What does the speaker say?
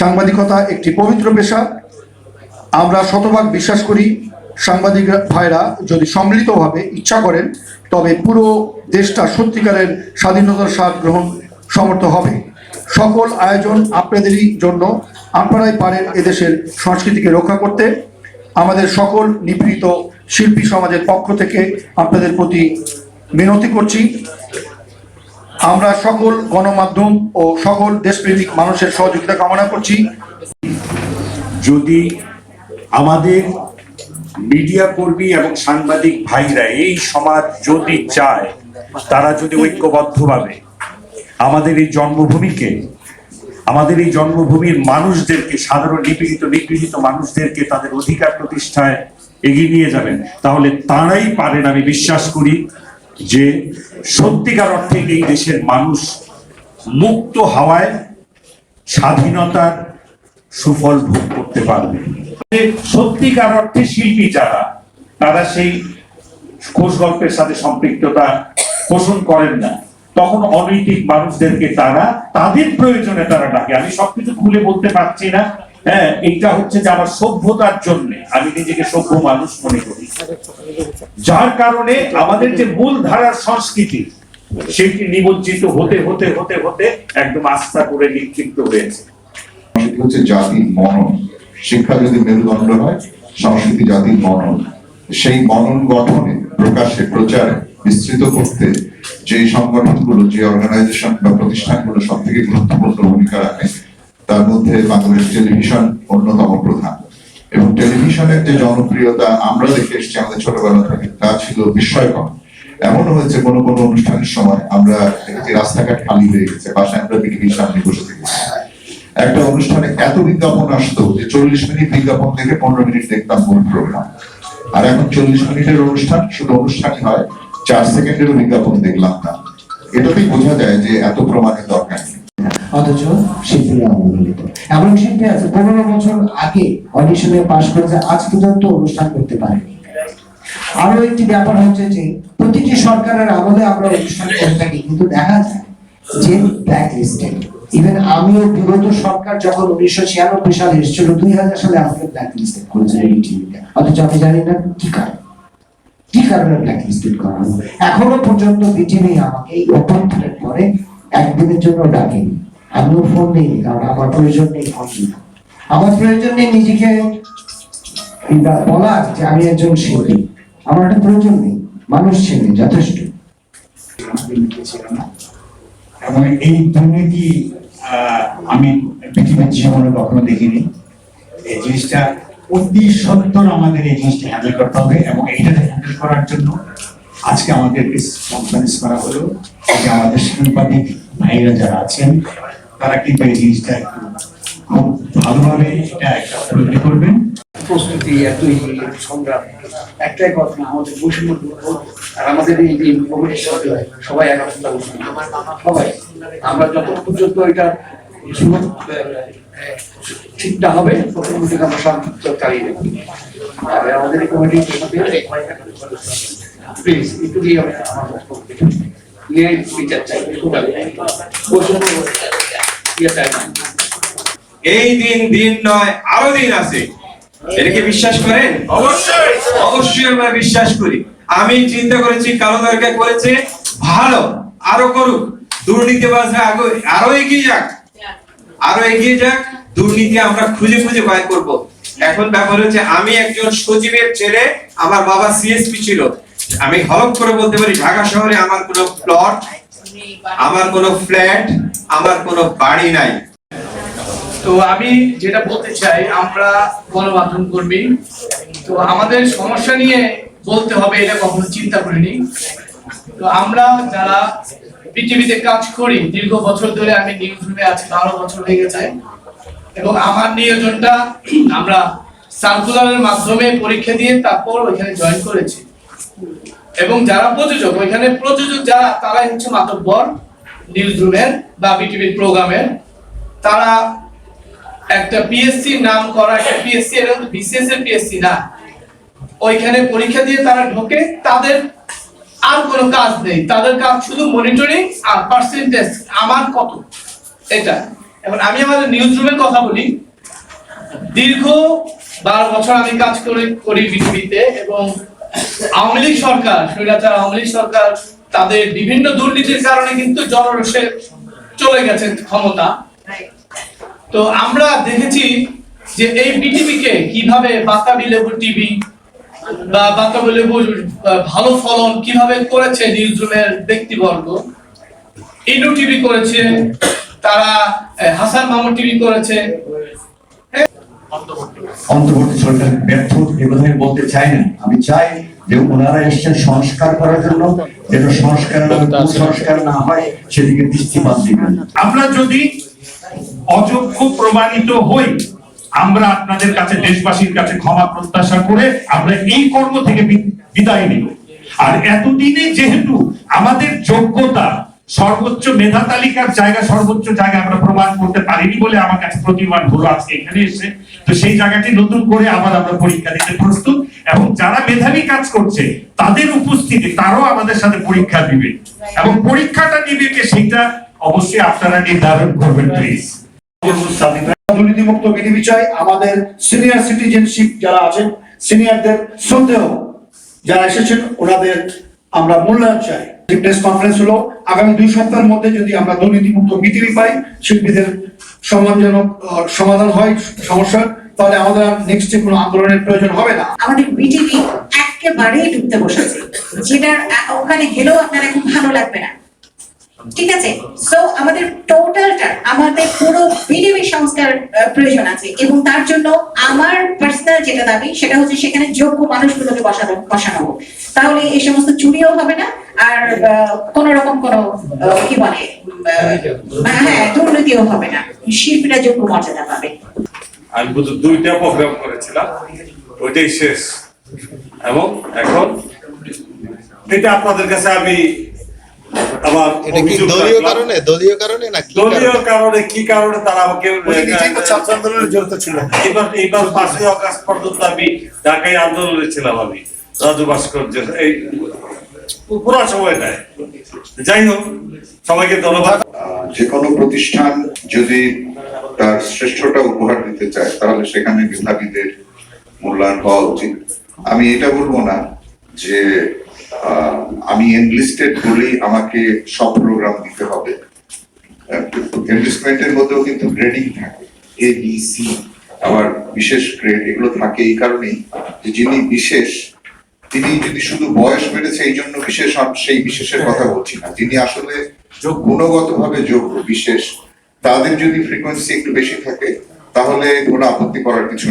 সাংবাদিকতা একটি পবিত্র পেশা। আমরা শতভাগ বিশ্বাস করি, সাংবাদিক ভাইরা যদি সম্মিলিতভাবে ইচ্ছা করেন, তবে পুরো দেশটা সত্যিকারের স্বাধীনতার স্বাদ গ্রহণ সমর্থ হবে। সকল আয়োজন আপনাদেরই জন্য। আপনারাই পারেন এদেশের সংস্কৃতিকে রক্ষা করতে। আমাদের সকল নিপীড়িত শিল্পী সমাজের পক্ষ থেকে আপনাদের প্রতি মিনতি করছি। আমরা সকল গণমাধ্যম ও সকল দেশপ্রেমিক মানুষের সহযোগিতা কামনা করছি। যদি আমাদের মিডিয়া কর্মী এবং সাংবাদিক ভাইরা এই সমাজ যদি চায়, তারা যদি ঐক্যবদ্ধভাবে আমাদের এই জন্মভূমিকে, আমাদের এই জন্মভূমির মানুষদেরকে, সাধারণ নিপীড়িত, নিগৃহীত মানুষদেরকে তাদের অধিকার প্রতিষ্ঠায় এগিয়ে নিয়ে যাবেন, তাহলে তারাই পারেন আমি বিশ্বাস করি। যে সত্যিকার অর্থে এই দেশের মানুষ মুক্ত হাওয়ায় স্বাধীনতার সুফল ভোগ করতে পারবে। সত্যিকার অর্থে শিল্পী যারা, তারা সেই খোঁজ গল্পের সাথে সম্পৃক্ততা পোষণ করেন না। তখন অনৈতিক মানুষদেরকে তারা, তাদের প্রয়োজনে তারা ডাকে। আমি সবকিছু খুলে বলতে পারছি না। হ্যাঁ এটা হচ্ছে যে আমার সভ্যতার জন্য। আমি নিজেকে সভ্য মানুষ মনে করি। যার কারণে আমাদের যে মূল ধারার সংস্কৃতি, সেটি হতে হতে হতে হতে একদম আস্থা করে নিক্ষিপ্ত হয়েছে। হচ্ছে মনন। শিক্ষা যদি মেরুদণ্ড হয়, সংস্কৃতি জাতির মনন। সেই মনন গঠনে, প্রকাশে, প্রচারে বিস্তৃত করতে যে সংগঠনগুলো, যে অর্গানাইজেশন বা প্রতিষ্ঠানগুলো সব থেকে গুরুত্বপূর্ণ ভূমিকা রাখে তার মধ্যে বাংলাদেশ টেলিভিশন অন্যতম প্রধান। এবং টেলিভিশনের যে জনপ্রিয়তা আমরা দেখে এসেছি আমাদের ছোটবেলা থেকে, তা ছিল বিস্ময়কর। এমন হয়েছে কোনো কোনো অনুষ্ঠানের সময় আমরা দেখেছি রাস্তাঘাট খালি হয়ে গেছে, বাসায় আমরা টিভির সামনে বসে থেকেছি একটা অনুষ্ঠানে এত বিজ্ঞাপন আসতো যে চল্লিশ মিনিট বিজ্ঞাপন থেকে পনেরো মিনিট দেখতাম মূল প্রোগ্রাম আর এখন চল্লিশ মিনিটের অনুষ্ঠান, শুধু অনুষ্ঠানই হয়, চার সেকেন্ডেরও বিজ্ঞাপন দেখলাম না। এটাতেই বোঝা যায় যে এত প্রমাণের দরকার অথচ শিল্পীরা অবহেলিত এমন শিল্পী আছে, পনেরো বছর আগে অডিশনে পাশ করেছে আজ পর্যন্ত অনুষ্ঠান করতে পারেনি। আরও একটি ব্যাপার হচ্ছে যে, প্রতিটি সরকারের আমলে আমরা অনুষ্ঠান করে থাকি, কিন্তু দেখা যায় যে ব্ল্যাক লিস্টেড ইভেন আমিও বিগত সরকার যখন উনিশশো ছিয়ানব্বই সালে এসেছিল, দুই হাজার সালে আমাকে ব্ল্যাক লিস্টেড করেছে এই টিভিতে অথচ আমি জানি না কি কারণ। কি কারণে ব্ল্যাক লিস্টেড করা হলো? এখনও পর্যন্ত বিটিভি আমাকে এই পরে একদিনের জন্য ডাকেনি। ফোন কারণ আমার প্রয়োজন নেই ফোন আমার প্রয়োজন নেই নিজেকে বলার যে আমি একজন শিল্পী আমার একটা প্রয়োজন নেই, মানুষ ছেলে যথেষ্ট। এবং এই দুর্নীতি আমি পৃথিবীর জীবনে কখনো দেখিনি। এই জিনিসটা অতি সত্তর আমাদের এই জিনিসটা হ্যান্ডেল করতে হবে এবং এইটাতে হ্যান্ডেল করার জন্য আজকে আমাদের কনফারেন্স করা হলো। যে আমাদের সাংবাদিক ভাইরা যারা আছেন তারা এই জিনিসটা একটু ভালোভাবে এটা একটা উপলব্ধি করবেন? প্রস্তুতি, এতই সংগ্রাম, একটাই কথা, আমাদের বৈষম্য আর আমাদের এই যে সবাই একত্রিত সবাই। আমরা যত পর্যন্ত এটা ঠিক না হবে ততক্ষণ থেকে আমরা শান্তি চালিয়ে দেবো আর আমাদের এই কমিটির প্লিজ একটু দিয়ে আমার বক্তব্য নিয়ে বিচার চাই। বৈষম্য এই দিন দিন নয় আরও দিন আছে। এটাকে বিশ্বাস করেন? অবশ্যই। অবশ্যই আমরা বিশ্বাস করি। আমি চিন্তা করেছি কালো দরকার করেছে ভালো আরও করুক। দুর্নীতিবাজরা আগে আরও এগিয়ে যাক। আরও এগিয়ে যাক দুর্নীতি আমরা খুঁজে খুঁজে বাইর করব। এখন ব্যাপার হচ্ছে আমি একজন সচিবের ছেলে আমার বাবা সিএসপি ছিল। আমি হলপ করে বলতে পারি ঢাকা শহরে আমার কোনো প্লট আমার কোনো ফ্ল্যাট, আমার কোনো বাড়ি নাই। তো আমি যেটা বলতে চাই, আমরা গণমাধ্যম কর্মী, তো আমাদের সমস্যা নিয়ে বলতে হবে এটা কখনো চিন্তা করিনি। তো আমরা যারা পৃথিবীতে কাজ করি, দীর্ঘ বছর ধরে আমি নিউজ রুমে আছি, বারো বছর হয়ে গেছে। এবং আমার নিয়োজনটা আমরা সার্কুলারের মাধ্যমে পরীক্ষা দিয়ে তারপর ওইখানে জয়েন করেছি। এবং যারা প্রযোজক, ওইখানে প্রযোজক যারা, তারাই হচ্ছে মাতব্বর নিউজ রুমের বা বিটিভির প্রোগ্রামের। তারা একটা পিএসসি নাম করা, একটা পিএসসি কিন্তু বিসিএস এর পিএসসি না। ওইখানে পরীক্ষা দিয়ে তারা ঢোকে, তাদের আর কোনো কাজ নেই। তাদের কাজ শুধু মনিটরিং আর পার্সেন্টেজ আমার কত? এটা। এখন আমি আমাদের নিউজ রুমের কথা বলি। দীর্ঘ বারো বছর আমি কাজ করে করি পৃথিবীতে এবং আওয়ামী লীগ সরকার, স্বৈরাচার, আওয়ামী লীগ সরকার, তাদের বিভিন্ন দুর্নীতির কারণে কিন্তু জনরোষে চলে গেছে ক্ষমতা। তো আমরা দেখেছি যে এই বিটিভিকে কীভাবে বাতাবি লেবু টিভি বা বাতাবি লেবুর ভালো ফলন কীভাবে করেছে নিউজ রুমের ব্যক্তিবর্গ ইন্ডু টিভি করেছে, তারা হাসান মামুন টিভি করেছে অন্তর্বর্তী। সরকার ব্যর্থ এ কথা আমি বলতে চাই না। আমি চাই যে ওনারা এসছেন সংস্কার করার জন্য যেন সংস্কার সংস্কার না হয় সেদিকে দৃষ্টিপাত দিবেন। আমরা যদি অযোগ্য প্রমাণিত হই আমরা আপনাদের কাছে দেশবাসীর কাছে ক্ষমা প্রত্যাশা করে আমরা এই কর্ম থেকে বিদায় নিব। আর এতদিনে যেহেতু আমাদের যোগ্যতা সর্বোচ্চ মেধা তালিকার জায়গা, সর্বোচ্চ জায়গা আমরা প্রমাণ করতে পারিনি বলে আমার কাছে প্রতিমান হলো আজকে এখানে এসে তো সেই জায়গাটি নতুন করে আবার আমরা পরীক্ষা দিতে প্রস্তুত এবং যারা মেধাবী কাজ করছে, তাদের উপস্থিতি, তারাও আমাদের সাথে পরীক্ষা দিবে। এবং পরীক্ষাটা নিবে কে সেটা অবশ্যই আপনারা নির্ধারণ করবেন প্লিজ দুর্নীতিমুক্ত পৃথিবী চাই। আমাদের সিনিয়র সিটিজেনশিপ যারা আছেন সিনিয়রদের শ্রদ্ধেয় যারা এসেছেন, ওনাদের আমরা মূল্যায়ন চাই। প্রেস কনফারেন্স হলো, আগামী দুই সপ্তাহের মধ্যে যদি আমরা দুর্নীতিমুক্ত পৃথিবী পাই, শিল্পীদের সম্মানজনক সমাধান হয় সমস্যার তাহলে আমাদের নেক্সট কোনো আন্দোলনের প্রয়োজন হবে না। আমাদের বিটিভি একেবারেই ডুবতে বসেছে। যেটা ওখানে গেলেও আপনার এখন ভালো লাগবে না। ঠিক আছে? সো আমাদের টোটালটা আমাদের পুরো বিটিভি সংস্কার প্রয়োজন আছে। এবং তার জন্য আমার পার্সোনাল যেটা দাবি সেটা হচ্ছে সেখানে যোগ্য মানুষগুলোকে বসানো বসানো হোক। তাহলে এই সমস্ত চুরিও হবে না আর কোন রকম কোন কি বলে হ্যাঁ দুর্নীতিও হবে না। শিল্পীরা যোগ্য মর্যাদা পাবে। আমি শুধু দুইটা প্রোগ্রাম করেছিলাম ওইটাই শেষ। এবং এখন এটা আপনাদের কাছে আমি আমার এটা কি দলীয় কারণে? দলীয় কারণে না কি দলীয় কারণে? কি কারণে তারা আমাকে ছাত্র আন্দোলনে জড়িত ছিল। এবার এইবার পাঁচই অগাস্ট পর্যন্ত আমি ঢাকায় আন্দোলনে ছিলাম আমি রাজু ভাস্কর্যের এই পুরো সময় নেয় যাই হোক সবাইকে ধন্যবাদ। আহ, যে কোনো প্রতিষ্ঠান যদি তার শ্রেষ্ঠটা উপহার দিতে চায় তাহলে সেখানে মেধাবীদের মূল্যায়ন হওয়া উচিত। আমি এটা বলব না যে আমি এনলিস্টেড বলেই আমাকে সব প্রোগ্রাম দিতে হবে এনলিস্টমেন্টের মধ্যেও কিন্তু গ্রেডিং থাকে এ বি সি আবার বিশেষ গ্রেড এগুলো থাকে এই কারণেই যে যিনি বিশেষ, তিনি যদি শুধু বয়স বেড়েছে এই জন্য বিশেষ সেই বিশেষের কথা বলছি না যিনি আসলে গুণগতভাবে যোগ্য বিশেষ, তাদের যদি ফ্রিকোয়েন্সি একটু বেশি থাকে, তাহলে কোনো আপত্তি করার কিছু।